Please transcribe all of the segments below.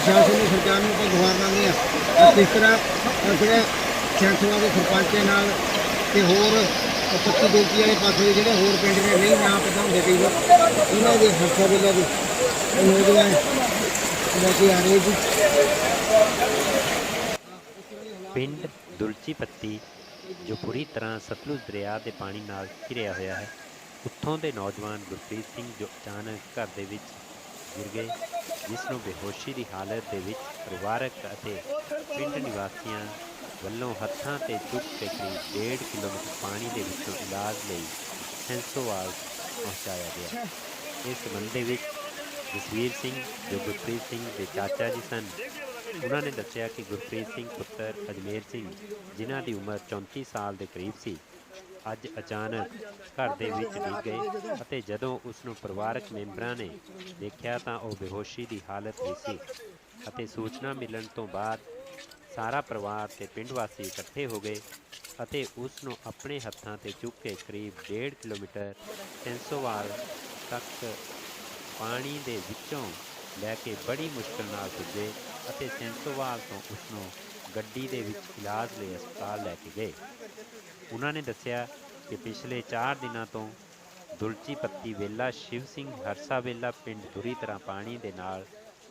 ਪ੍ਰਸ਼ਾਸਨ ਨੂੰ ਸਰਕਾਰ ਨੂੰ ਆਪਾਂ ਗੁਹਾਰ ਲਾਉਂਦੇ ਆ ਕਿ ਤਰ੍ਹਾਂ ਅਹ ਜਿਹੜੇ ਸੈਂਟਰਾਂ ਦੇ ਸਰਪੰਚਾਂ ਨਾਲ ਤੇ ਹੋਰ ਪੱਤੀ ਦੋਕੀ ਵਾਲੇ ਪਾਸੇ ਜਿਹੜੇ ਹੋਰ ਪਿੰਡ ਨੇ, ਨਹੀਂ ਨਾ ਪਤਾ ਹੁੰਦੇ ਕਈ ਵਾਰ, ਉਹਨਾਂ ਦੇ ਹੱਥਾਂ ਦੇ ਲੱਗ ਨੌਜਵਾਨ ਲੈ ਕੇ ਆ ਰਹੇ ਜੀ। ਪਿੰਡ ਦੁਲਚੀ ਪੱਤੀ, ਜੋ ਪੂਰੀ ਤਰ੍ਹਾਂ ਸਤਲੁਜ ਦਰਿਆ ਦੇ ਪਾਣੀ ਨਾਲ ਘਿਰਿਆ ਹੋਇਆ ਹੈ, ਉੱਥੋਂ ਦੇ ਨੌਜਵਾਨ ਗੁਰਪ੍ਰੀਤ ਸਿੰਘ ਜੋ ਅਚਾਨਕ ਘਰ ਦੇ ਵਿੱਚ ਗਿਰ ਗਏ, ਜਿਸ ਨੂੰ ਬੇਹੋਸ਼ੀ ਦੀ ਹਾਲਤ ਦੇ ਵਿੱਚ ਪਰਿਵਾਰਕ ਅਤੇ ਪਿੰਡ ਨਿਵਾਸੀਆਂ ਵੱਲੋਂ ਹੱਥਾਂ ਤੇ ਚੁੱਕ ਕੇ ਕਰੀਬ 1.5 ਕਿਲੋਮੀਟਰ ਪਾਣੀ ਦੇ ਵਿੱਚੋਂ ਇਲਾਜ ਲਈ ਸੈਂਸੋਵਾਲ ਪਹੁੰਚਾਇਆ ਗਿਆ। ਇਸ ਸੰਬੰਧ ਦੇ ਵਿੱਚ ਜਸਵੀਰ ਸਿੰਘ ਜੋ ਗੁਰਪ੍ਰੀਤ ਸਿੰਘ ਦੇ ਚਾਚਾ ਜੀ ਸਨ। ਉਹਨਾਂ ਨੇ ਦੱਸਿਆ ਕਿ ਗੁਰਪ੍ਰੀਤ ਸਿੰਘ ਪੁੱਤਰ ਅਜਮੇਰ ਸਿੰਘ, ਜਿਨ੍ਹਾਂ ਦੀ ਉਮਰ 34 ਸਾਲ ਦੇ ਕਰੀਬ ਸੀ ਅੱਜ ਅਚਾਨਕ ਘਰ ਦੇ ਵਿੱਚ ਡਿੱਗ ਗਏ ਅਤੇ ਜਦੋਂ ਉਸ ਨੂੰ ਪਰਿਵਾਰਕ ਮੈਂਬਰਾਂ ਨੇ ਦੇਖਿਆ ਤਾਂ ਉਹ ਬੇਹੋਸ਼ੀ ਦੀ ਹਾਲਤ ਵਿੱਚ ਸੀ ਅਤੇ ਸੂਚਨਾ ਮਿਲਣ ਤੋਂ ਬਾਅਦ ਸਾਰਾ ਪਰਿਵਾਰ ਤੇ ਪਿੰਡ ਵਾਸੀ ਇਕੱਠੇ ਹੋ ਗਏ ਅਤੇ ਉਸ ਨੂੰ ਆਪਣੇ ਹੱਥਾਂ ਤੇ ਚੁੱਕ ਕੇ ਕਰੀਬ 1.5 ਕਿਲੋਮੀਟਰ ਸੈਂਸੋਵਾਲ ਤੱਕ ਪਾਣੀ ਦੇ ਵਿੱਚੋਂ ਲੈ ਕੇ ਬੜੀ ਮੁਸ਼ਕਲ ਨਾਲ ਪੁੱਜੇ ਅਤੇ ਸੈਂਸੋਵਾਲ ਤੋਂ ਉਸ ਨੂੰ ਗੱਡੀ ਦੇ ਵਿੱਚ ਇਲਾਜ ਲਈ ਹਸਪਤਾਲ ਲੈ ਕੇ ਗਏ। ਉਹਨਾਂ ਨੇ ਦੱਸਿਆ ਕਿ ਪਿਛਲੇ 4 ਦਿਨਾਂ ਤੋਂ ਦੁਲਚੀ ਪੱਤੀ ਵੇਲਾ ਸ਼ਿਵ ਸਿੰਘ ਹਰਸਾ ਵੇਲਾ ਪਿੰਡ ਬੁਰੀ ਤਰ੍ਹਾਂ ਪਾਣੀ ਦੇ ਨਾਲ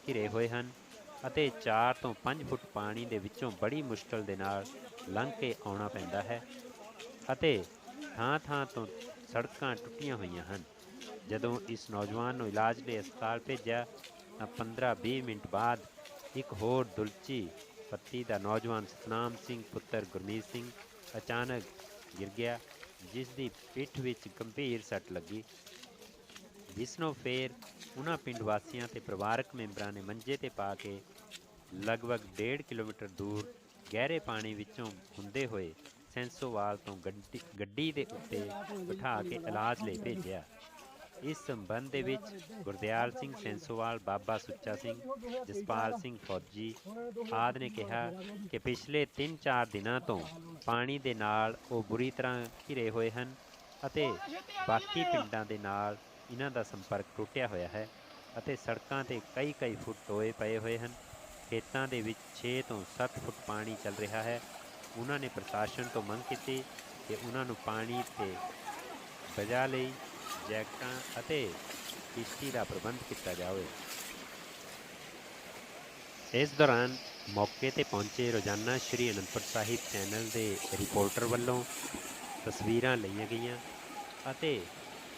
ਘਿਰੇ ਹੋਏ ਹਨ ਅਤੇ 4 ਤੋਂ 5 ਫੁੱਟ ਪਾਣੀ ਦੇ ਵਿੱਚੋਂ ਬੜੀ ਮੁਸ਼ਕਲ ਦੇ ਨਾਲ ਲੰਘ ਕੇ ਆਉਣਾ ਪੈਂਦਾ ਹੈ ਅਤੇ ਥਾਂ-ਥਾਂ ਤੋਂ ਸੜਕਾਂ ਟੁੱਟੀਆਂ ਹੋਈਆਂ ਹਨ। ਜਦੋਂ ਇਸ ਨੌਜਵਾਨ ਨੂੰ ਇਲਾਜ ਲਈ ਹਸਪਤਾਲ ਭੇਜਿਆ ਤਾਂ 15-20 ਮਿੰਟ ਬਾਅਦ ਇੱਕ ਹੋਰ ਦੁਲਚੀ ਪੱਤੀ ਦਾ ਨੌਜਵਾਨ ਸਤਨਾਮ ਸਿੰਘ ਪੁੱਤਰ ਗੁਰਮੀਤ ਸਿੰਘ ਅਚਾਨਕ ਗਿਰ ਗਿਆ ਜਿਸ ਦੀ ਪਿੱਠ ਵਿੱਚ ਗੰਭੀਰ ਸੱਟ ਲੱਗੀ। ਜਿਸ ਨੂੰ ਫੇਰ ਉਹਨਾਂ ਪਿੰਡ ਵਾਸੀਆਂ ਤੇ ਪਰਿਵਾਰਕ ਮੈਂਬਰਾਂ ਨੇ ਮੰਜੇ ਤੇ ਪਾ ਕੇ ਲਗਭਗ 1.5 ਕਿਲੋਮੀਟਰ ਦੂਰ ਗਹਿਰੇ ਪਾਣੀ ਵਿੱਚੋਂ ਹੁੰਦੇ ਹੋਏ ਸੈਂਸੋਵਾਲ ਤੋਂ ਗੱਡੀ ਗੱਡੀ ਦੇ ਉੱਤੇ ਬਿਠਾ ਕੇ ਇਲਾਜ ਲਈ ਭੇਜਿਆ। ਇਸ ਸੰਬੰਧ ਦੇ ਵਿੱਚ ਗੁਰਦਿਆਲ ਸਿੰਘ ਸੈਂਸੋਵਾਲ, ਬਾਬਾ ਸੁੱਚਾ ਸਿੰਘ, ਜਸਪਾਲ ਸਿੰਘ ਫੌਜੀ ਆਦਿ ਨੇ ਕਿਹਾ ਕਿ ਪਿਛਲੇ 3-4 ਦਿਨਾਂ ਤੋਂ ਪਾਣੀ ਦੇ ਨਾਲ ਉਹ ਬੁਰੀ ਤਰ੍ਹਾਂ ਘਿਰੇ ਹੋਏ ਹਨ ਅਤੇ ਬਾਕੀ ਪਿੰਡਾਂ ਦੇ ਨਾਲ ਇਹਨਾਂ ਦਾ ਸੰਪਰਕ ਟੁੱਟਿਆ ਹੋਇਆ ਹੈ ਅਤੇ ਸੜਕਾਂ ਤੇ ਕਈ ਕਈ ਫੁੱਟ ਟੋਏ ਪਏ ਹੋਏ ਹਨ। ਖੇਤਾਂ ਦੇ ਵਿੱਚ 6 ਤੋਂ 7 ਫੁੱਟ ਪਾਣੀ ਚੱਲ ਰਿਹਾ ਹੈ। ਉਹਨਾਂ ਨੇ ਪ੍ਰਸ਼ਾਸਨ ਤੋਂ ਮੰਗ ਕੀਤੀ ਕਿ ਉਹਨਾਂ ਨੂੰ ਪਾਣੀ ਤੇ ਬਜਾ ਲਈ ਜੈਕਟਾਂ ਅਤੇ ਕਿਸ਼ਤੀ ਦਾ ਪ੍ਰਬੰਧ ਕੀਤਾ ਜਾਵੇ। ਇਸ ਦੌਰਾਨ ਮੌਕੇ ਤੇ ਪਹੁੰਚੇ ਰੋਜ਼ਾਨਾ ਸ਼੍ਰੀ ਅਨੰਦਪੁਰ ਸਾਹਿਬ ਚੈਨਲ ਦੇ ਰਿਪੋਰਟਰ ਵੱਲੋਂ ਤਸਵੀਰਾਂ ਲਈਆਂ ਗਈਆਂ ਅਤੇ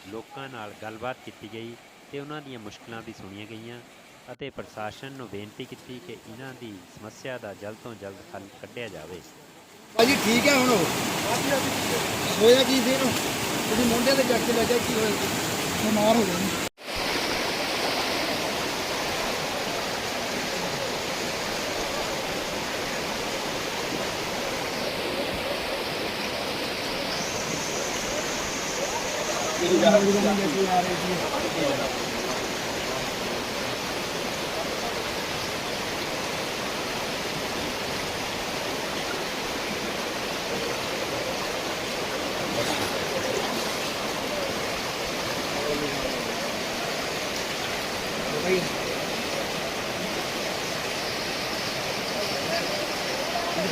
ਲੋਕਾਂ ਨਾਲ ਗੱਲਬਾਤ ਕੀਤੀ ਗਈ ਤੇ ਉਹਨਾਂ ਦੀਆਂ ਮੁਸ਼ਕਲਾਂ ਵੀ ਸੁਣੀਆਂ ਗਈਆਂ ਅਤੇ ਪ੍ਰਸ਼ਾਸਨ ਨੂੰ ਬੇਨਤੀ ਕੀਤੀ ਕਿ ਇਹਨਾਂ ਦੀ ਸਮੱਸਿਆ ਦਾ ਜਲਦ ਤੋਂ ਜਲਦ ਹੱਲ ਕੱਢਿਆ ਜਾਵੇ। ਭਾਜੀ ਠੀਕ ਹੈ ਹੁਣ ਉਹ? ਹੋਇਆ ਕੀ ਸੀ ਇਹਨੂੰ ਤੁਸੀਂ ਮੁੰਡੇ ਦੇ ਜੱਟ ਲੱਗਿਆ ਕੀ ਹੋਇਆ? ਬਿਮਾਰ ਹੋ ਗਿਆ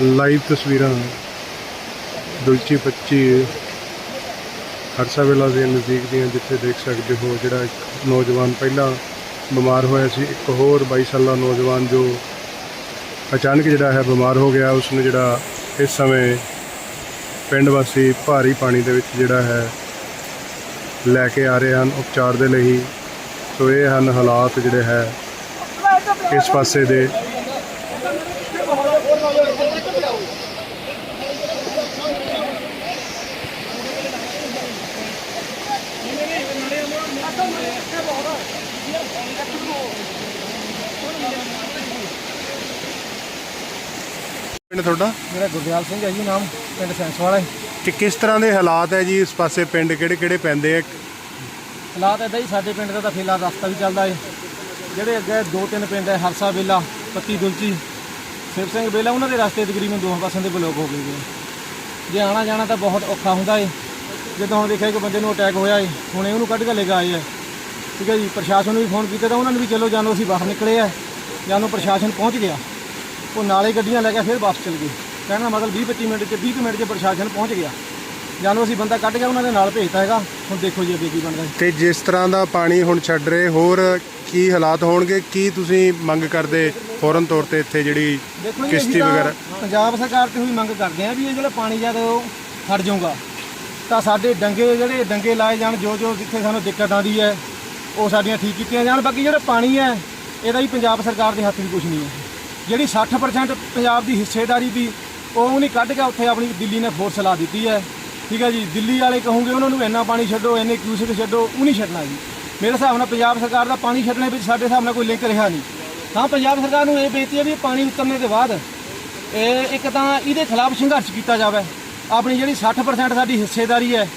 ਲਾਈਵ ਤਸਵੀਰਾਂ ਦੁਲਚੀ 25 ਹਰਸਾ ਵੇਲਾ ਦੇ ਨਜ਼ਦੀਕ ਦੀਆਂ ਜਿੱਥੇ ਦੇਖ ਸਕਦੇ ਹੋ ਜਿਹੜਾ ਇੱਕ ਨੌਜਵਾਨ ਪਹਿਲਾਂ ਬਿਮਾਰ ਹੋਇਆ ਸੀ, ਇੱਕ ਹੋਰ 22 ਸਾਲਾ ਨੌਜਵਾਨ ਜੋ ਅਚਾਨਕ ਜਿਹੜਾ ਹੈ ਬਿਮਾਰ ਹੋ ਗਿਆ ਉਸ ਨੂੰ ਜਿਹੜਾ ਇਸ ਸਮੇਂ ਪਿੰਡ ਵਾਸੀ ਭਾਰੀ ਪਾਣੀ ਦੇ ਵਿੱਚ ਜਿਹੜਾ ਹੈ ਲੈ ਕੇ ਆ ਰਹੇ ਹਨ ਉਪਚਾਰ ਦੇ ਲਈ। ਸੋ ਇਹ ਹਨ ਹਾਲਾਤ ਜਿਹੜੇ ਹੈ ਇਸ ਪਾਸੇ ਦੇ ਪਿੰਡ ਤੁਹਾਡਾ? ਮੇਰਾ ਗੁਰਦਿਆਲ ਸਿੰਘ ਹੈ ਜੀ ਨਾਮ ਪਿੰਡ ਸੈਂਸ ਵਾਲਾ ਹੈ। ਕਿ ਕਿਸ ਤਰ੍ਹਾਂ ਦੇ ਹਾਲਾਤ ਹੈ ਜੀ ਇਸ ਪਾਸੇ ਪਿੰਡ? ਕਿਹੜੇ ਕਿਹੜੇ ਪੈਂਦੇ ਆ? ਹਾਲਾਤ ਇਦਾਂ ਹੀ ਸਾਡੇ ਪਿੰਡ ਦਾ ਤਾਂ ਫਿਲਹਾਲ ਰਸਤਾ ਵੀ ਚੱਲਦਾ ਹੈ ਜਿਹੜੇ ਅੱਗੇ ਦੋ ਤਿੰਨ ਪਿੰਡ ਹੈ ਹਰਸਾ ਵੇਲਾ ਪੱਤੀ ਦੁਲਚੀ ਸ਼ਿਵ ਸਿੰਘ ਵੇਲਾ ਉਹਨਾਂ ਦੇ ਰਸਤੇ ਤਕਰੀਬਨ ਦੋਹਾਂ ਪਾਸਿਆਂ ਦੇ ਬਲੌਕ ਹੋ ਗਏ ਨੇ ਜੇ ਆਣਾ ਜਾਣਾ ਤਾਂ ਬਹੁਤ ਔਖਾ ਹੁੰਦਾ ਹੈ ਜਦੋਂ ਹੁਣ ਦੇਖਿਆ ਕਿ ਬੰਦੇ ਨੂੰ ਅਟੈਕ ਹੋਇਆ ਹੈ ਹੁਣੇ ਉਹਨੂੰ ਕੱਢ ਕੇ ਲੈ ਕੇ ਆਏ ਹੈ ਠੀਕ ਹੈ ਜੀ ਪ੍ਰਸ਼ਾਸਨ ਨੂੰ ਵੀ ਫੋਨ ਕੀਤਾ ਤਾਂ ਉਹਨਾਂ ਨੇ ਵੀ ਚਲੋ ਜਾਨੋ ਅਸੀਂ ਬਾਹਰ ਨਿਕਲੇ ਆ। ਜਦੋਂ ਪ੍ਰਸ਼ਾਸਨ ਪਹੁੰਚ ਗਿਆ। ਉਹ ਨਾਲੇ ਗੱਡੀਆਂ ਲੈ ਕੇ ਫਿਰ ਵਾਪਸ ਚਲ ਗਏ। ਕਹਿਣ ਦਾ ਮਤਲਬ 20 25 ਮਿੰਟ 'ਚ 20 ਕੁ ਮਿੰਟ 'ਚ ਪ੍ਰਸ਼ਾਸਨ ਪਹੁੰਚ ਗਿਆ। ਜਦੋਂ ਅਸੀਂ ਬੰਦਾ ਕੱਢ ਗਿਆ ਉਹਨਾਂ ਦੇ ਨਾਲ ਭੇਜਤਾ ਹੈਗਾ। ਹੁਣ ਦੇਖੋ ਜੀ ਅੱਗੇ ਕੀ ਬਣਦਾ ਹੈ। ਤੇ ਜਿਸ ਤਰ੍ਹਾਂ ਦਾ ਪਾਣੀ ਹੁਣ ਛੱਡ ਰਹੇ ਹੋਰ ਕੀ ਹਾਲਾਤ ਹੋਣਗੇ? ਕੀ ਤੁਸੀਂ ਮੰਗ ਕਰਦੇ ਫੌਰਨ ਤੌਰ ਤੇ ਇੱਥੇ ਜਿਹੜੀ ਦੇਖੋ ਜੀ ਕਿਸ਼ਤੀ ਅਸੀਂ ਤਾਂ ਵਗੈਰਾ? ਪੰਜਾਬ ਸਰਕਾਰ ਤੋਂ ਵੀ ਮੰਗ ਕਰਦੇ ਆ ਵੀ ਇਹ ਜਿਹੜਾ ਪਾਣੀ ਜਦ ਉਹ ਹਟ ਜਾਊਗਾ ਤਾਂ ਸਾਡੇ ਡੰਗੇ ਜਿਹੜੇ ਡੰਗੇ ਲਾਏ ਜਾਣ ਜੋ ਜੋ ਜਿੱਥੇ ਸਾਨੂੰ ਦਿੱਕਤ ਆਉਂਦੀ ਹੈ ਉਹ ਸਾਡੀਆਂ ਠੀਕ ਕੀਤੀਆਂ ਜਾਣ। ਬਾਕੀ ਜਿਹੜਾ ਪਾਣੀ ਹੈ ਇਹਦਾ ਵੀ ਪੰਜਾਬ ਸਰਕਾਰ ਦੇ ਹੱਥ 'ਚ ਕੁਝ ਨਹੀਂ ਹੈ। ਜਿਹੜੀ 60% ਪੰਜਾਬ ਦੀ ਹਿੱਸੇਦਾਰੀ ਦੀ, ਉਹ ਨਹੀਂ ਕੱਢ ਕੇ ਉੱਥੇ ਆਪਣੀ ਦਿੱਲੀ ਨੇ ਫੋਰਸ ਲਾ ਦਿੱਤੀ ਹੈ। ਠੀਕ ਹੈ ਜੀ, ਦਿੱਲੀ ਵਾਲੇ ਕਹੋਗੇ ਉਹਨਾਂ ਨੂੰ ਇੰਨਾ ਪਾਣੀ ਛੱਡੋ, ਇੰਨੇ ਕਿਊਸਿਕ ਛੱਡੋ, ਉਹ ਨਹੀਂ ਛੱਡਣਾ ਜੀ। ਮੇਰੇ ਹਿਸਾਬ ਨਾਲ ਪੰਜਾਬ ਸਰਕਾਰ ਦਾ ਪਾਣੀ ਛੱਡਣੇ ਵਿੱਚ ਸਾਡੇ ਹਿਸਾਬ ਨਾਲ ਕੋਈ ਲਿੰਕ ਰਿਹਾ ਨਹੀਂ। ਤਾਂ ਪੰਜਾਬ ਸਰਕਾਰ ਨੂੰ ਇਹ ਬੇਨਤੀ ਹੈ ਵੀ ਪਾਣੀ ਉਤਰਨੇ ਦੇ ਬਾਅਦ, ਇਹ ਇੱਕ ਤਾਂ ਇਹਦੇ ਖਿਲਾਫ ਸੰਘਰਸ਼ ਕੀਤਾ ਜਾਵੇ। ਆਪਣੀ ਜਿਹੜੀ 60% ਸਾਡੀ ਹਿੱਸੇਦਾਰੀ ਹੈ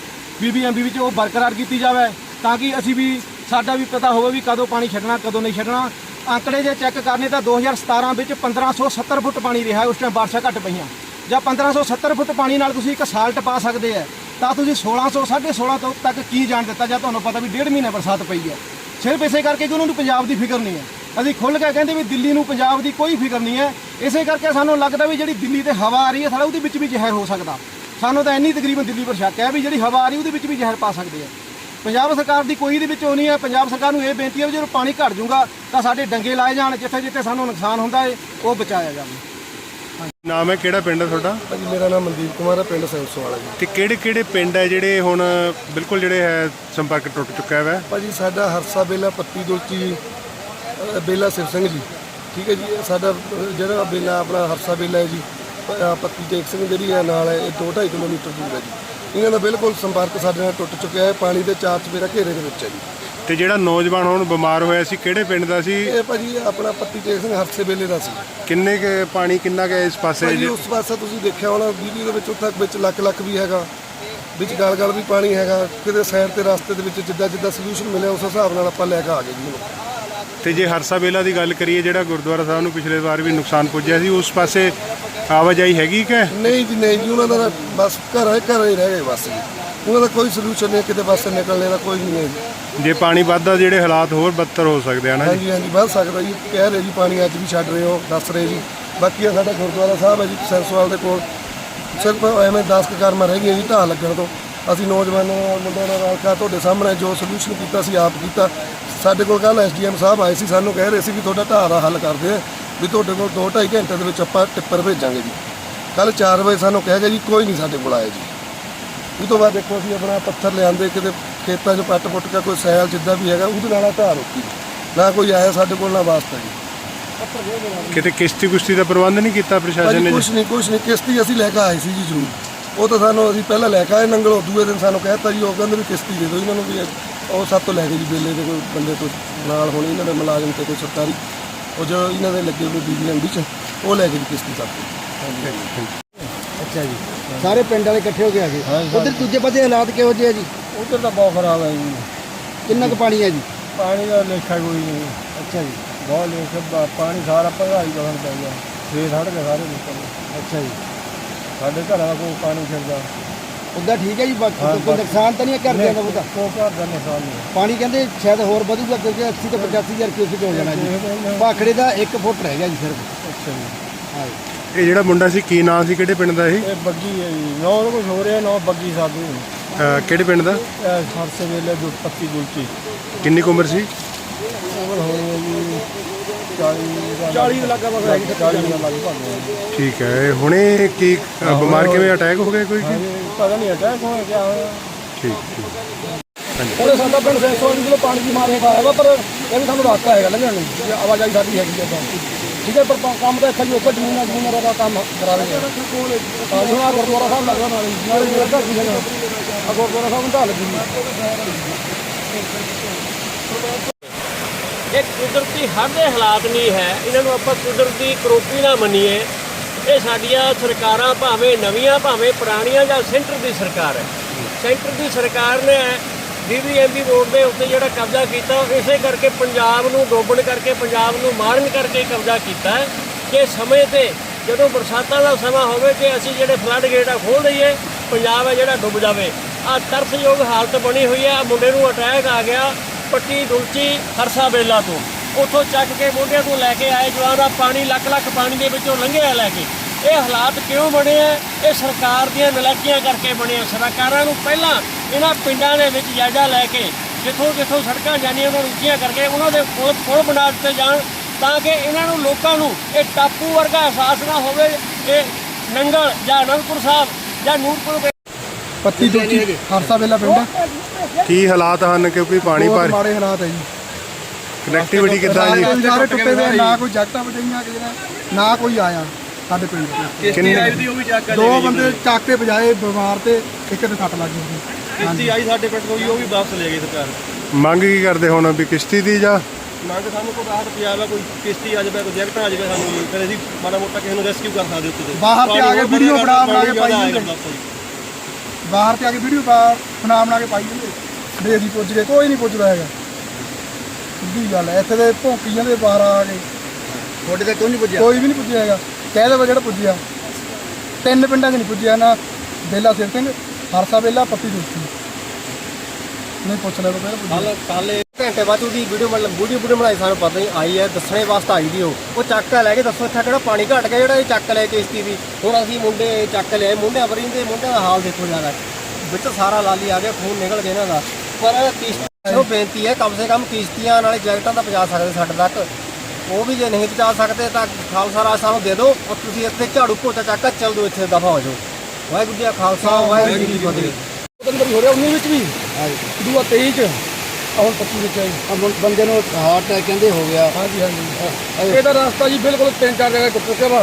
ਬੀਬੀਐਮਬੀ ਵਿੱਚ ਉਹ ਬਰਕਰਾਰ ਕੀਤੀ ਜਾਵੇ, ਤਾਂ ਕਿ ਅਸੀਂ ਵੀ, ਸਾਡਾ ਵੀ ਪਤਾ ਹੋਵੇ ਵੀ ਕਦੋਂ ਪਾਣੀ ਛੱਡਣਾ, ਕਦੋਂ ਨਹੀਂ ਛੱਡਣਾ। ਅੰਕੜੇ ਜੇ ਚੈੱਕ ਕਰਨੇ ਤਾਂ 2017 ਵਿੱਚ 1570 ਫੁੱਟ ਪਾਣੀ ਰਿਹਾ, ਉਸ ਟਾਈਮ ਬਾਰਿਸ਼ਾਂ ਘੱਟ ਪਈਆਂ। ਜਾਂ 1570 ਫੁੱਟ ਪਾਣੀ ਨਾਲ ਤੁਸੀਂ ਇੱਕ ਸਾਲਟ ਪਾ ਸਕਦੇ ਆ। ਤਾਂ ਤੁਸੀਂ 1600 1650 ਤੋਂ ਤੱਕ ਕੀ ਜਾਣ ਦਿੱਤਾ, ਜਾਂ ਤੁਹਾਨੂੰ ਪਤਾ ਵੀ ਡੇਢ ਮਹੀਨਾ ਬਰਸਾਤ ਪਈ ਹੈ ਸਿਰਫ ਇਸੇ ਕਰਕੇ ਕਿ ਉਹਨਾਂ ਨੂੰ ਪੰਜਾਬ ਦੀ ਫਿਕਰ ਨਹੀਂ ਹੈ ਅਸੀਂ ਖੁੱਲ੍ਹ ਕੇ ਕਹਿੰਦੇ ਵੀ ਦਿੱਲੀ ਨੂੰ ਪੰਜਾਬ ਦੀ ਕੋਈ ਫਿਕਰ ਨਹੀਂ ਹੈ ਇਸੇ ਕਰਕੇ ਸਾਨੂੰ ਲੱਗਦਾ ਵੀ ਜਿਹੜੀ ਦਿੱਲੀ ਤੇ ਹਵਾ ਆ ਰਹੀ ਹੈ ਸਾਡਾ ਉਹਦੇ ਵਿੱਚ ਵੀ ਜ਼ਹਿਰ ਹੋ ਸਕਦਾ। ਸਾਨੂੰ ਤਾਂ ਇੰਨੀ ਤਕਰੀਬਨ ਦਿੱਲੀ ਪਰ ਸ਼ੱਕ ਹੈ ਵੀ ਜਿਹੜੀ ਹਵਾ ਆ ਰਹੀ, ਉਹਦੇ ਵਿੱਚ ਵੀ ਜ਼ਹਿਰ ਪਾ ਸਕਦੇ ਆ। ਪੰਜਾਬ ਸਰਕਾਰ ਦੀ ਕੋਈ ਇਹਦੇ ਵਿੱਚ ਉਹ ਨਹੀਂ ਹੈ। ਪੰਜਾਬ ਸਰਕਾਰ ਨੂੰ ਇਹ ਬੇਨਤੀ ਹੈ ਵੀ ਜਦੋਂ ਪਾਣੀ ਘਟ ਜਾਊਗਾ ਤਾਂ ਸਾਡੇ ਡੰਗੇ ਲਾਏ ਜਾਣ ਜਿੱਥੇ ਜਿੱਥੇ ਸਾਨੂੰ ਨੁਕਸਾਨ ਹੁੰਦਾ ਹੈ ਉਹ ਬਚਾਇਆ ਜਾਵੇ। ਨਾਮ ਹੈ ਕਿਹੜਾ ਪਿੰਡ ਹੈ ਤੁਹਾਡਾ? ਭਾਜੀ ਮੇਰਾ ਨਾਮ ਮਨਦੀਪ ਕੁਮਾਰ ਹੈ ਪਿੰਡ ਸੈਂਸੋ ਵਾਲਾ ਜੀ। ਤੇ ਕਿਹੜੇ ਕਿਹੜੇ ਪਿੰਡ ਹੈ ਜਿਹੜੇ ਹੁਣ ਬਿਲਕੁਲ ਜਿਹੜੇ ਹੈ ਸੰਪਰਕ ਟੁੱਟ ਚੁੱਕਾ ਹੈ? ਭਾਜੀ ਸਾਡਾ ਹਰਸਾ ਬੇਲਾ ਪੱਤੀ ਦੁਲਚੀ ਬੇਲਾ ਸਿਰ ਸਿੰਘ ਜੀ। ਠੀਕ ਹੈ ਜੀ ਸਾਡਾ ਜਿਹੜਾ ਬੇਲਾ ਆਪਣਾ ਹਰਸਾ ਬੇਲਾ ਹੈ ਜੀ ਪੱਤੀ ਟੇਕ ਸਿੰਘ ਜਿਹੜੀ ਹੈ ਨਾਲ ਹੈ ਇਹ 2.5 ਕਿਲੋਮੀਟਰ ਦੂਰ ਹੈ ਜੀ। ਇਹਨਾਂ ਦਾ ਬਿਲਕੁਲ ਸੰਪਰਕ ਸਾਡੇ ਨਾਲ ਟੁੱਟ ਚੁੱਕਿਆ ਹੈ ਪਾਣੀ ਦੇ ਚਾਰ ਚਵੇਰਾ ਘੇਰੇ ਦੇ ਵਿੱਚ ਹੈ ਜੀ। ਤੇ ਜਿਹੜਾ ਨੌਜਵਾਨ ਹੁਣ ਬਿਮਾਰ ਹੋਇਆ ਸੀ ਕਿਹੜੇ ਪਿੰਡ ਦਾ ਸੀ? ਇਹ ਭਾਜੀ ਆਪਣਾ ਪੱਤੀ ਟੇਕ ਸਿੰਘ ਹਰਸੇ ਬੇਲੇ ਦਾ ਸੀ। ਕਿੰਨੇ ਕੁ ਪਾਣੀ ਕਿੰਨਾ ਕੁ ਇਸ ਪਾਸੇ ਭਾਜੀ ਜੇ- ਉਸ ਪਾਸੇ ਤੁਸੀਂ ਦੇਖਿਆ ਹੋਣਾ ਵੀਡੀਓ ਦੇ ਵਿੱਚ ਉੱਥੇ ਵਿੱਚ ਲੱਕ ਲੱਕ ਵੀ ਹੈਗਾ। ਵਿੱਚ ਗਲ ਗਲ ਵੀ ਪਾਣੀ ਹੈਗਾ। ਕਿਤੇ ਸਾਈਡ ਤੇ ਰਸਤੇ ਦੇ ਵਿੱਚ ਜਿੱਦਾਂ ਜਿੱਦਾਂ ਸੋਲੂਸ਼ਨ ਮਿਲਿਆ ਉਸ ਹਿਸਾਬ ਨਾਲ ਆਪਾਂ ਲੈ ਕੇ ਆ ਗਏ ਜੀ ਇਹਨੂੰ ਤੇ ਜੇ ਹਰਸਾ ਵੇਲਾ ਦੀ ਗੱਲ ਕਰੀਏ ਜਿਹੜਾ ਗੁਰਦੁਆਰਾ ਸਾਹਿਬ ਨੂੰ ਪਿਛਲੇ ਵਾਰ ਵੀ ਨੁਕਸਾਨ ਪੁੱਜਿਆ ਸੀ ਉਸ ਪਾਸੇ ਆਵਾਜਾਈ ਹੈਗੀ ਕਿ? ਨਹੀਂ ਜੀ ਨਹੀਂ ਜੀ ਉਹਨਾਂ ਦਾ ਬਸ ਘਰ ਘਰ ਹੀ ਰਹਿ ਗਏ ਬਸ ਜੀ। ਉਹਨਾਂ ਦਾ ਕੋਈ ਸੋਲੂਸ਼ਨ ਨਹੀਂ ਕਿਤੇ ਪਾਸੇ ਨਿਕਲਣੇ ਦਾ ਕੋਈ ਨਹੀਂ ਹੈ ਜੀ। ਪਾਣੀ ਵੱਧਦਾ ਜਿਹੜੇ ਹਾਲਾਤ ਹੋਰ ਬੱਤਰ ਹੋ ਸਕਦੇ ਹਨ ਹਾਂਜੀ ਹਾਂਜੀ ਵੱਧ ਸਕਦਾ ਜੀ। ਕਹਿ ਰਹੇ ਜੀ ਪਾਣੀ ਅੱਜ ਵੀ ਛੱਡ ਰਹੇ ਹੋ ਦੱਸ ਰਹੇ ਜੀ। ਬਾਕੀ ਆ ਸਾਡਾ ਗੁਰਦੁਆਰਾ ਸਾਹਿਬ ਹੈ ਜੀ ਸੈਂਸਵਾਲ ਦੇ ਕੋਲ। ਸਿਰਫ ਐਵੇਂ 10 ਕੁ ਕਰਮਾਂ ਰਹਿ ਗਈਆਂ ਜੀ ਢਾਹ ਲੱਗਣ ਤੋਂ। ਅਸੀਂ ਨੌਜਵਾਨਾਂ ਨਾਲ ਮੁੰਡਿਆਂ ਨਾਲ ਰਲ ਕੇ ਤੁਹਾਡੇ ਸਾਹਮਣੇ ਜੋ ਸੋਲੂਸ਼ਨ ਕੀਤਾ ਸੀ ਆਪ ਕੀਤਾ। ਸਾਡੇ ਕੋਲ ਕੱਲ ਐਸਡੀਐਮ ਸਾਹਿਬ ਆਏ ਸੀ ਸਾਨੂੰ ਕਹਿ ਰਹੇ ਸੀ ਵੀ ਤੁਹਾਡਾ ਦਾ ਹੱਲ ਕਰਦੇ ਆ ਵੀ ਤੁਹਾਡੇ ਕੋਲ 2.5 ਘੰਟੇ ਦੇ ਵਿੱਚ ਆਪਾਂ ਟਿੱਪਰ ਭੇਜਾਂਗੇ ਜੀ। ਕੱਲ 4 ਵਜੇ ਸਾਨੂੰ ਕਹਿ ਗਏ ਜੀ ਕੋਈ ਨਹੀਂ ਸਾਡੇ ਕੋਲ ਆਇਆ ਜੀ। ਉਹ ਤੋਂ ਬਾਅਦ ਦੇਖੋ ਅਸੀਂ ਆਪਣਾ ਪੱਥਰ ਲਿਆਂਦੇ ਕਿਤੇ ਖੇਤਾਂ 'ਚ ਪੱਟ ਪੁੱਟ ਕੇ ਕੋਈ ਸੈਲ ਜਿੱਦਾਂ ਵੀ ਹੈਗਾ ਉਹਦੇ ਨਾਲ ਢਾਹ ਰੋਕੀ। ਨਾ ਕੋਈ ਆਇਆ ਸਾਡੇ ਕੋਲ ਨਾ ਵਾਸਤਾ ਜੀ। ਕਿਤੇ ਕਿਸ਼ਤੀ ਕੁਸ਼ਤੀ ਦਾ ਪ੍ਰਬੰਧ ਨਹੀਂ ਕੀਤਾ ਪ੍ਰਸ਼ਾਸਨ ਨੇ? ਕੁਛ ਨਹੀਂ ਕੁਛ ਨਹੀਂ ਕਿਸ਼ਤੀ ਅਸੀਂ ਲੈ ਕੇ ਆਏ ਸੀ ਜੀ ਜ਼ਰੂਰ। ਉਹ ਤਾਂ ਸਾਨੂੰ ਅਸੀਂ ਪਹਿਲਾਂ ਲੈ ਕੇ ਆਏ ਨੰਗਲੋ ਦੂਏ ਦਿਨ ਸਾਨੂੰ ਕਹਿਤਾ ਜੀ ਉਹ ਕਹਿੰਦੇ ਵੀ ਕਿਸ਼ਤੀ ਦੇ ਦਿਓ ਇਹਨਾਂ ਨੂੰ ਵੀ ਉਹ ਸਭ ਤੋਂ ਲੈ ਕੇ ਜੀ ਬੇਲੇ ਦੇ ਕੋਈ ਬੰਦੇ ਤੋਂ ਨਾਲ ਹੋਣੀ ਇਹਨਾਂ ਦੇ ਮੁਲਾਜ਼ਮ ਤੇ ਕੋਈ ਸਰਕਾਰੀ। ਉਹ ਜੋ ਇਹਨਾਂ ਦੇ ਲੱਗੇ ਹੋਏ ਬੀਬੀ ਚ ਉਹ ਲੈ ਕੇ ਜੀ ਕਿਸ਼ਤੀ ਤੋਂ ਅੱਛਾ ਜੀ। ਸਾਰੇ ਪਿੰਡ ਵਾਲੇ ਇਕੱਠੇ ਹੋ ਕੇ ਆ ਗਏ ਉਧਰ ਦੂਜੇ ਪਾਸੇ ਹਾਲਾਤ ਕਿਹੋ ਜਿਹੇ ਆ ਜੀ? ਉਧਰ ਤਾਂ ਬਹੁਤ ਖਰਾਬ ਹੈ ਜੀ। ਕਿੰਨਾ ਕੁ ਪਾਣੀ ਹੈ ਜੀ? ਪਾਣੀ ਦਾ ਲੇਖਾ ਕੋਈ ਨਹੀਂ। ਅੱਛਾ ਜੀ। ਬਹੁਤ ਲੇਖਾ ਪਾਣੀ ਸਾਰਾ ਭਗਾਈ ਕਰਨ ਪੈ ਗਿਆ ਫੇਰ ਹੜ ਗਏ ਸਾਰੇ ਨਿਕਲ ਅੱਛਾ ਜੀ। ਸਾਡੇ ਘਰਾਂ ਦਾ ਕੋਈ ਪਾਣੀ ਫਿਰਦਾ। ਉਦਾਂ ਠੀਕ ਹੈ ਜੀ ਬਾਕੀ ਕੋਈ ਨੁਕਸਾਨ ਤਾਂ ਨਹੀਂ ਹੈ ਦਾ ਉਹਦਾ ਕੋਈ ਘਰ ਦਾ ਨੁਕਸਾਨ ਨਹੀਂ ਪਾਣੀ ਕਹਿੰਦੇ ਸ਼ਾਇਦ ਹੋਰ ਵਧੂਗਾ ਕਿਉਂਕਿ 80 ਤੋਂ 85000 ਕਿਊਸਿਕ ਹੋ ਜਾਣਾ ਜੀ। ਭਾਖੜੇ ਦਾ 1 ਫੁੱਟ ਰਹਿ ਗਿਆ ਜੀ ਸਿਰਫ। ਅੱਛਾ ਜੀ। ਹਾਂ ਇਹ ਜਿਹੜਾ ਮੁੰਡਾ ਸੀ ਕੀ ਨਾਂ ਸੀ ਕਿਹੜੇ ਪਿੰਡ ਦਾ ਇਹ? ਇਹ ਬੱਗੀ ਹੈ ਜੀ। ਨੌ ਕੁਝ ਹੋ ਰਿਹਾ ਨੌ ਬੱਗੀ ਸਾਧੂ। ਅਹ ਕਿਹੜੇ ਪਿੰਡ ਦਾ? ਇਹ ਸਰਸੇ ਵੇਲੇ ਦੁੱਧ ਪੱਤੀ ਗੁਲਚੀ ਕਿੰਨੀ ਕੁ ਉਮਰ ਸੀ? ਉਮਰ ਹੈ 40 40 ਦਾ ਲੱਗਾ ਬਸ 40 ਦਾ ਲੱਗ ਭਾਗੋ ਠੀਕ ਹੈ ਹੁਣੇ ਕੀ ਬਿਮਾਰ ਕਿਵੇਂ ਅਟੈਕ ਹੋ ਗਿਆ ਕੋਈ ਕਿ? ਪਤਾ ਨਹੀਂ ਅਟੈਕ ਹੋਇਆ ਕਿਆ ਹੋਇਆ। ਠੀਕ ਠੀਕ। ਉਹਦੇ ਸਾਡਾ ਪਿੰਡ ਸੈਂਸੋ ਦੀ ਪਾਣੀ ਦੀ ਮਾਰ ਹੇਠ ਆਇਆ ਵਾ ਪਰ ਇਹ ਵੀ ਸਾਨੂੰ ਰਸਤਾ ਹੈਗਾ ਲੰਘਣ ਨੂੰ ਜੇ ਆਵਾਜਾਈ ਸਾਡੀ ਹੈਗੀ ਹੈ ਤਾਂ ਠੀਕ ਹੈ ਪਰ ਪ- ਕੰਮ ਤਾਂ ਇੱਥੇ ਹੀ ਉੱਪਰ ਜ਼ਮੀਨਾਂ ਜ਼ਮੀਨਾਂ ਦਾ ਕੰਮ ਕਰਾ ਰਹੇ ਆ। ਹਾਂ ਜੀ ਆਹ ਗੁਰਦੁਆਰਾ ਸਾਹਿਬ ਲੱਗਦਾ ਨਾਲ ਹੀ। ਨਾਲ ਹੀ ਲੱਗਾ ਸੀ ਆ ਗੁਰਦੁਆਰਾ ਸਾਹਿਬ ਨੂੰ ਢਾਲ ਲੱਗੀ ਇਹ ਕੁਦਰਤੀ ਹੜ੍ਹ ਦੇ ਹਾਲਾਤ ਨਹੀਂ ਹੈ, ਇਹਨਾਂ ਨੂੰ ਆਪਾਂ ਕੁਦਰਤੀ ਕਰੋਪੀ ਨਾ ਮੰਨੀਏ। ਇਹ ਸਾਡੀਆਂ ਸਰਕਾਰਾਂ ਭਾਵੇਂ ਨਵੀਆਂ, ਭਾਵੇਂ ਪੁਰਾਣੀਆਂ ਜਾਂ ਸੈਂਟਰ ਦੀ ਸਰਕਾਰ ਹੈ। ਸੈਂਟਰ ਦੀ ਸਰਕਾਰ ਨੇ ਡੀਵੀਐਮਬੀ ਰੋਡ ਦੇ ਉੱਤੇ ਜਿਹੜਾ ਕਬਜ਼ਾ ਕੀਤਾ, ਇਸੇ ਕਰਕੇ ਪੰਜਾਬ ਨੂੰ ਡੋਬਣ ਕਰਕੇ, ਪੰਜਾਬ ਨੂੰ ਮਾਰਨ ਕਰਕੇ ਕਬਜ਼ਾ ਕੀਤਾ ਕਿ ਸਮੇਂ ਤੇ ਜਦੋਂ ਬਰਸਾਤਾਂ ਦਾ ਸਮਾਂ ਹੋਵੇ ਕਿ ਅਸੀਂ ਜਿਹੜੇ ਫਲੱਡ ਗੇਟ ਆ ਖੋਲ ਦਈਏ ਪੰਜਾਬ ਹੈ ਜਿਹੜਾ ਡੁੱਬ ਜਾਵੇ। ਆ ਤਰਸਯੋਗ ਹਾਲਤ ਬਣੀ ਹੋਈ ਹੈ। ਆਹ ਮੁੰਡੇ ਨੂੰ ਅਟੈਕ ਆ ਗਿਆ। ਪੱਟੀ ਦੁਲਚੀ ਹਰਸਾ ਬੇਲਾ ਤੋਂ। ਉੱਥੋਂ ਚੱਕ ਕੇ ਮੋਢਿਆਂ ਤੋਂ ਲੈ ਕੇ ਆਏ ਜਵਾਨ ਦਾ ਪਾਣੀ ਲੱਖ ਲੱਖ ਪਾਣੀ ਦੇ ਵਿੱਚੋਂ ਲੰਘਿਆ ਲੈ ਕੇ। ਇਹ ਹਾਲਾਤ ਕਿਉਂ ਬਣੇ ਆ? ਇਹ ਸਰਕਾਰ ਦੀਆਂ ਨਲਾਇਕੀਆਂ ਕਰਕੇ ਬਣੇ ਆ। ਸਰਕਾਰਾਂ ਨੂੰ ਪਹਿਲਾਂ ਇਹਨਾਂ ਪਿੰਡਾਂ ਦੇ ਵਿੱਚ ਜਾਇਜ਼ਾ ਲੈ ਕੇ ਜਿੱਥੋਂ ਜਿੱਥੋਂ ਸੜਕਾਂ ਜਾਂਦੀਆਂ ਉਹਨਾਂ ਨੂੰ ਉੱਚੀਆਂ ਕਰਕੇ ਉਹਨਾਂ ਦੇ ਪੁਲ ਪੁਲ ਬਣਾ ਦਿੱਤੇ ਜਾਣ ਤਾਂ ਕਿ ਇਹਨਾਂ ਨੂੰ ਲੋਕਾਂ ਨੂੰ ਇਹ ਟਾਪੂ ਵਰਗਾ ਅਹਿਸਾਸ ਨਾ ਹੋਵੇ, ਇਹ ਨੰਗਲ ਜਾਂ ਅਨੰਦਪੁਰ ਸਾਹਿਬ ਜਾਂ ਨੂਰਪੁਰ ਪੱਤੀ ਦੁੱਚੀ ਹਰਸਾ ਵੇਲਾ ਪਿੰਡ। ਕੀ ਹਾਲਾਤ ਹਨ ਕਿਉਂਕਿ ਪਾਣੀ ਬਹੁਤ ਭਰ ਮਾੜੇ ਹਾਲਾਤ ਹੈ ਜੀ। ਕਨੈਕਟੀਵਿਟੀ ਕਿੱਦਾਂ ਜੀ? ਸਾਰੇ ਟੁੱਟੇ ਹੋਏ ਆ, ਨਾ ਕੋਈ ਜੈਕਟਾਂ ਵਜਾਈਆਂ ਕਿਸੇ ਨੇ ਨਾ ਕੋਈ ਆਇਆ ਸਾਡੇ ਪਿੰਡ ਕਿੰਨੇ ਦੋ ਬੰਦੇ ਚੱਕ ਕੇ ਵਜਾਏ ਬਿਮਾਰ ਤੇ ਇੱਕ ਤੇ ਸੱਟ ਲੱਗ ਗਈ ਕਿਸ਼ਤੀ ਆਈ ਸਾਡੇ ਪਿੰਡ ਕੋਈ ਉਹ ਵੀ ਵਾਪਸ ਲੈ ਗਈ ਸਰਕਾਰ। ਮੰਗ ਕੀ ਕਰਦੇ ਹੁਣ ਵੀ ਕਿਸ਼ਤੀ ਦੀ ਜਾਂ? ਮੰਗ ਸਾਨੂੰ ਕੋਈ ਰਾਹਤ ਪਿਆ ਵਾ ਕੋਈ ਕਿਸ਼ਤੀ ਆ ਜਾਵੇ ਕੋਈ ਜੈਕਟ ਆ ਜਾਵੇ ਸਾਨੂੰ ਫਿਰ ਅਸੀਂ ਮਾੜਾ ਮੋਟਾ ਕਿਸੇ ਨੂੰ ਰੈਸਕਿਊ ਕਰ ਸਕਦੇ ਉੱਤੇ ਬਾਹਰ ਤੇ ਆ ਕੇ ਵੀਡੀਓ ਬਣਾ ਬਣਾ ਕੇ ਪਾਈ ਜਾਂਦੇ ਬਾਹਰ ਤੇ ਆ ਕੇ ਵੀਡੀਓ ਬਣਾ ਬਣਾ ਕੇ ਪਾਈ ਜਾਂਦੇ। ਵੀ ਅਸੀਂ ਪੁੱਜ ਗਏ ਕੋਈ ਨਹੀਂ ਪੁੱਜਦਾ ਹੈਗਾ। ਸਿੱਧੀ ਗੱਲ ਹੈ ਇੱਥੇ ਦੇ ਭੌਂਕੀ ਜਾਂਦੇ ਬਾਹਰ ਆ ਕੇ ਤੁਹਾਡੇ ਤੇ ਕੋਈ ਨਹੀਂ ਪੁੱਜਿਆ? ਕੋਈ ਵੀ ਨਹੀਂ ਪੁੱਜਿਆ ਹੈਗਾ। ਕਹਿ ਦੇ ਜਿਹੜਾ ਪੁੱਜਿਆ। ਤਿੰਨ ਪਿੰਡਾਂ 'ਚ ਨਹੀਂ ਪੁੱਜਿਆ ਨਾ ਬੇਲਾ ਸਿਰ ਸਿੰਘ ਹਰਸਾ ਬੇਲਾ ਪੱਤੀ ਦੋਸਤੀ। ਨਹੀਂ ਪੁੱਛ ਲਿਆ ਤਾਂ ਪੁੱਜਿਆ। ਕੱਲ ਘੰਟੇ ਬਾਅਦ ਉਹਦੀ ਵੀਡੀਓ ਮਤਲਬ ਵੀਡੀਓ ਵੀਡੀਓ ਬਣਾਈ ਸਾਨੂੰ ਪਤਾ ਨਹੀਂ ਆਈ ਹੈ ਦੱਸਣੇ ਵਾਸਤੇ ਆਈ ਦੀ ਉਹ। ਉਹ ਚੱਕ ਲੈ ਕੇ ਦੱਸੋ ਇੱਥੇ ਕਿਹੜਾ ਪਾਣੀ ਘਟ ਗਿਆ ਜਿਹੜਾ ਇਹ ਚੱਕ ਲੈ ਕੇ ਇਸਤੀ ਵੀ। ਹੁਣ ਅਸੀਂ ਮੁੰਡੇ ਚੱਕ ਲਿਆਏ ਮੁੰਡਿਆਂ ਪਰ ਇਹਦੇ ਮੁੰਡਿਆਂ ਦਾ ਹਾਲ ਦੇਖੋ ਜ਼ਿਆਦਾ। ਵਿੱਚ ਸਾਰਾ ਲਾਲੀ ਆ ਗਿਆ ਖੂਨ ਨਿਕਲ ਗਿਆ ਇਹਨਾਂ ਦਾ। ਪਰ ਕਿਸ਼ਤੀ ਨੂੰ ਬੇਨਤੀ ਹੈ ਕਮ ਸੇ ਕਮ ਕਿਸ਼ਤੀਆਂ ਨਾਲੇ ਜੈਕਟਾਂ ਤਾਂ ਪਹੁੰਚਾ ਸਕਦੇ ਸਾਡੇ ਤੱਕ। ਉਹ ਵੀ ਜੇ ਨਹੀਂ ਪਹੁੰਚਾ ਸਕਦੇ ਤਾਂ ਖਾਲਸਾ ਰਾਜ ਸਾਨੂੰ ਦੇ ਦਿਓ ਔਰ ਤੁਸੀਂ ਇੱਥੇ ਝਾੜੂ ਪੋਚਾ ਚੱਕ ਕੇ ਚੱਲ ਦਿਓ ਇੱਥੇ ਦਫਾ ਹੋ ਜਾਓ। ਵਾਹਿਗੁਰੂ ਜੀ ਕਾ ਖਾਲਸਾ ਵਾਹਿਗੁਰੂ ਜੀ ਕੀ ਫਤਿਹ। ਤੰਦਰ ਹੋ ਰਿਹਾ 19 ਵਿੱਚ ਵੀ? ਦੂਆ 23 ਚ। ਹੁਣ 25 ਵਿੱਚ ਆਈ। ਬੰਦੇ ਨੂੰ ਹਾਰਟ ਅਟੈਕ ਕਹਿੰਦੇ ਹੋ ਗਿਆ। ਹਾਂਜੀ ਹਾਂਜੀ। ਇਹਦਾ ਰਸਤਾ ਜੀ ਬਿਲਕੁਲ ਤਿੰਨ ਚਾਰ ਜਗ੍ਹਾ ਟੁੱਟ ਚੁੱਕਿਆ ਵਾ।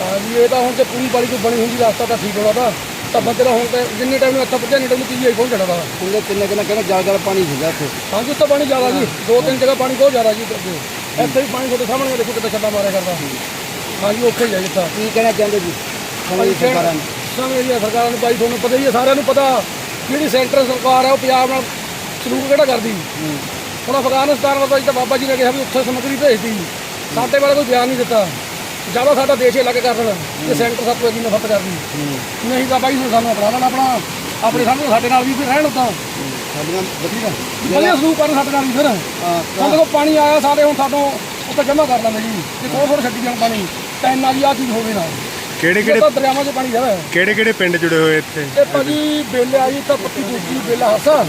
ਹਾਂਜੀ ਇਹ ਤਾਂ ਹੁਣ ਤੇ ਪੂਰੀ ਬਾਰੀ ਕੋਈ ਬਣੀ ਹੁੰਦੀ ਰਸਤਾ ਤਾਂ ਠੀਕ ਹੋਣਾ ਤਾਂ ਤਾਂ ਬੰਦੇ ਦਾ ਹੁਣ ਤੇ ਜਿੰਨੇ ਟਾਈਮ ਨੂੰ ਇੱਥੇ ਪਹੁੰਚਿਆ ਨਹੀਂ ਟਾਈਮ ਨੂੰ ਕੀ ਪਹੁੰਚ ਜਾਣਾ ਵਾ। ਕਿੰਨੇ ਕਿੰਨੇ ਕਿੰਨੇ ਕਹਿੰਦੇ ਜ਼ਿਆਦਾ ਜ਼ਿਆਦਾ ਪਾਣੀ ਸੀਗਾ ਇੱਥੇ। ਹਾਂਜੀ ਉੱਥੇ ਪਾਣੀ ਜ਼ਿਆਦਾ ਜੀ। ਦੋ ਤਿੰਨ ਜਗ੍ਹਾ ਪਾਣੀ ਬਹੁਤ ਜ਼ਿਆਦਾ ਜੀ। ਇੱਥੇ ਵੀ ਪਾਣੀ ਤੁਹਾਡੇ ਸਾਹਮਣੇ ਦੇਖੋ ਕਿਤੇ ਛੱਡਾ ਮਾਰਿਆ ਕਰਦਾ। ਹਾਂਜੀ ਉੱਥੇ ਹੀ ਆ ਜਿੱਥਾ ਕੀ ਕਹਿਣਾ ਚਾਹੁੰਦੇ ਜੀ? ਸਰਕਾਰਾਂ ਨੂੰ। ਸਮੇਂ ਦੀਆਂ ਸਰਕਾਰਾਂ ਨੂੰ ਬਾਈ ਤੁਹਾਨੂੰ ਪਤਾ ਹੀ ਹੈ ਸਾਰਿਆਂ ਨੂੰ ਪਤਾ ਜਿਹੜੀ ਸੈਂਟਰ ਸਰਕਾਰ ਹੈ ਉਹ ਪੰਜਾਬ ਨਾਲ ਸਲੂਕ ਕਿਹੜਾ ਕਰਦੀ? ਹੁਣ ਅਫਗਾਨਿਸਤਾਨ ਵੱਲੋਂ ਜੀ ਤਾਂ ਬਾਬਾ ਜੀ ਨੇ ਕਿਹਾ ਵੀ ਉੱਥੇ ਸਮੱਗਰੀ ਭੇਜਦੀ ਸਾਡੇ ਬਾਰੇ ਕੋਈ ਬਿਆਨ ਨਹੀਂ ਦਿੱਤਾ। ਜ਼ਿਆਦਾ ਸਾਡਾ ਦੇਸ਼ ਇਹ ਲੱਗ ਕਰ ਦੇਣਾ ਤੇ ਸੈਂਟਰ ਸਭ ਤੋਂ ਅੱਗੇ ਨਫਰਤ ਕਰਦੀ। ਨਹੀਂ ਬਾਈ ਨੂੰ ਸਾਨੂੰ ਅਪਣਾ ਲੈਣਾ ਆਪਣਾ। ਆਪਣੇ ਸਾਹਮਣੇ ਸਾਡੇ ਨਾਲ ਵੀ ਫਿਰ ਰਹਿਣ ਉਦਾਂ ਸਾਡੀਆਂ ਵਧੀਆ। ਵਧੀਆ ਸਲੂਕ ਕਰਨ ਸਾਡੇ ਨਾਲ ਵੀ ਫਿਰ। ਹੁਣ ਦੇਖੋ ਪਾਣੀ ਆਇਆ ਸਾਡੇ ਹੁਣ ਸਾਡੋਂ ਉੱਤੇ ਜਮ੍ਹਾਂ ਕਰ ਲੈਂਦੇ ਜੀ। ਤੇ ਥੋੜਾ ਥੋੜਾ ਛੱਡੀ ਜਾਣ ਪਾਣੀ ਤਾਂ ਇੰਨਾ ਜੀ ਆ ਚੀਜ਼ ਹੋਵੇ ਨਾ। ਕਿਹੜੇ ਕਿਹੜੇ ਤਾਂ ਦਰਿਆਵਾਂ 'ਚ ਪਾਣੀ ਹੈ ਕਿਹੜੇ ਕਿਹੜੇ ਪਿੰਡ ਜੁੜੇ ਹੋਏ ਇੱਥੇ? ਇਹ ਭਾਜੀ ਬੇਲੇ ਆਈ ਤਾਂ ਪੱਤੀ ਦੂਜੀ ਬੇਲਾ ਹਾਸਾ।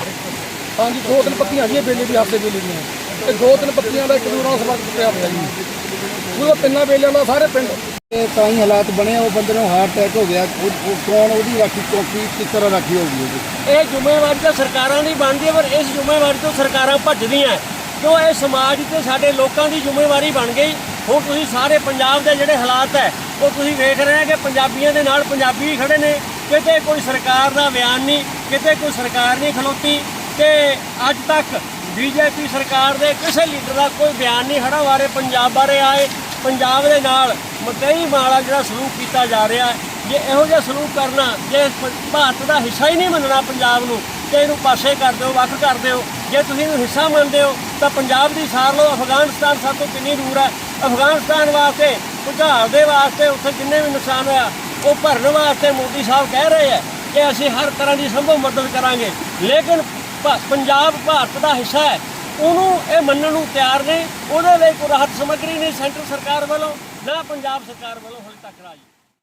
ਹਾਂਜੀ ਦੋ ਤਿੰਨ ਪੱਤੀਆਂ ਹੈਗੀਆਂ ਬੇਲੇ ਦੀ ਹਾਸੇ ਬੇਲੇ ਦੀਆਂ। ਤੇ ਦੋ ਤਿੰਨ ਪੱਤੀਆਂ ਦਾ ਇੱਕ ਦੂਜੇ ਨਾਲ ਸੰਪਰਕ ਟੁੱਟਿਆ ਹੋਇਆ ਜੀ। ਉਹ ਤਿੰਨਾਂ ਬੇਲਿਆਂ ਦਾ ਸਾਰੇ ਪਿੰਡ ਇਹ ਤਾਂ ਹੀ ਹਾਲਾਤ ਬਣੇ ਉਹ ਬੰਦੇ ਨੂੰ ਹਾਰਟ ਅਟੈਕ ਹੋ ਗਿਆ। ਉਹ ਉਹ ਕੌਣ ਉਹਦੀ ਰਾਖੀ ਚੌਕੀ ਕਿਸ ਤਰ੍ਹਾਂ ਰਾਖੀ ਹੋਊਗੀ ਉਹਦੀ? ਇਹ ਜ਼ਿੰਮੇਵਾਰੀ ਤਾਂ ਸਰਕਾਰਾਂ ਦੀ ਬਣਦੀ ਹੈ ਪਰ ਇਸ ਜ਼ਿੰਮੇਵਾਰੀ ਤੋਂ ਸਰਕਾਰਾਂ ਭੱਜਦੀਆਂ ਕਿਉਂ ਇਹ ਸਮਾਜ ਤੇ ਸਾਡੇ ਲੋਕਾਂ ਦੀ ਜ਼ਿੰਮੇਵਾਰੀ ਬਣ ਗਈ? ਹੁਣ ਤੁਸੀਂ ਸਾਰੇ ਪੰਜਾਬ ਦੇ ਜਿਹੜੇ ਹਾਲਾਤ ਹੈ ਉਹ ਤੁਸੀਂ ਵੇਖ ਰਹੇ ਹੋ ਕਿ ਪੰਜਾਬੀਆਂ ਦੇ ਨਾਲ ਪੰਜਾਬੀ ਵੀ ਖੜੇ ਨੇ। ਕਿਤੇ ਕੋਈ ਸਰਕਾਰ ਦਾ ਬਿਆਨ ਨਹੀਂ ਕਿਤੇ ਕੋਈ ਸਰਕਾਰ ਨਹੀਂ ਖਲੋਤੀ। ਤੇ ਅੱਜ ਤੱਕ ਬੀਜੇਪੀ ਸਰਕਾਰ ਦੇ ਕਿਸੇ ਲੀਡਰ ਦਾ ਕੋਈ ਬਿਆਨ ਨਹੀਂ ਹੜਾ ਬਾਰੇ ਪੰਜਾਬ ਬਾਰੇ ਆਏ। ਪੰਜਾਬ ਦੇ ਨਾਲ ਮਤਈ ਮਾਲਾ ਜਿਹੜਾ ਸਲੂਕ ਕੀਤਾ ਜਾ ਰਿਹਾ ਹੈ। ਜੇ ਇਹੋ ਜਿਹਾ ਸਲੂਕ ਕਰਨਾ, ਜੇ ਭਾਰਤ ਦਾ ਹਿੱਸਾ ਹੀ ਨਹੀਂ ਮੰਨਣਾ ਪੰਜਾਬ ਨੂੰ, ਤੇ ਇਹਨੂੰ ਪਾਸੇ ਕਰ ਦਿਓ, ਵੱਖ ਕਰ ਦਿਓ। ਜੇ ਤੁਸੀਂ ਇਹਨੂੰ ਹਿੱਸਾ ਮੰਨਦੇ ਹੋ, ਤਾਂ ਪੰਜਾਬ ਦੀ ਸਾਰ ਲਓ। ਅਫਗਾਨਿਸਤਾਨ ਸਭ ਤੋਂ ਕਿੰਨੀ ਦੂਰ ਹੈ? ਅਫਗਾਨਿਸਤਾਨ ਵਾਸਤੇ ਭੁਚਾਲ ਦੇ ਵਾਸਤੇ ਉੱਥੇ ਜਿੰਨੇ ਵੀ ਨੁਕਸਾਨ ਹੋਇਆ, ਉਹ ਭਰਨ ਵਾਸਤੇ ਮੋਦੀ ਸਾਹਿਬ ਕਹਿ ਰਹੇ ਹੈ ਕਿ ਅਸੀਂ ਹਰ ਤਰ੍ਹਾਂ ਦੀ ਸੰਭਵ ਮਦਦ ਕਰਾਂਗੇ। ਲੇਕਿਨ ਪ- ਪੰਜਾਬ ਭਾਰਤ ਦਾ ਹਿੱਸਾ ਹੈ। ਉਹਨੂੰ ਇਹ ਮੰਨਣ ਨੂੰ ਤਿਆਰ ਨੇ। ਉਹਦੇ ਲਈ ਕੋਈ ਰਾਹਤ ਸਮੱਗਰੀ ਨਹੀਂ ਸੈਂਟਰ ਸਰਕਾਰ ਵੱਲੋਂ, ਨਾ ਪੰਜਾਬ ਸਰਕਾਰ ਵੱਲੋਂ ਹਾਲੇ ਤੱਕ ਰਾਜੀ।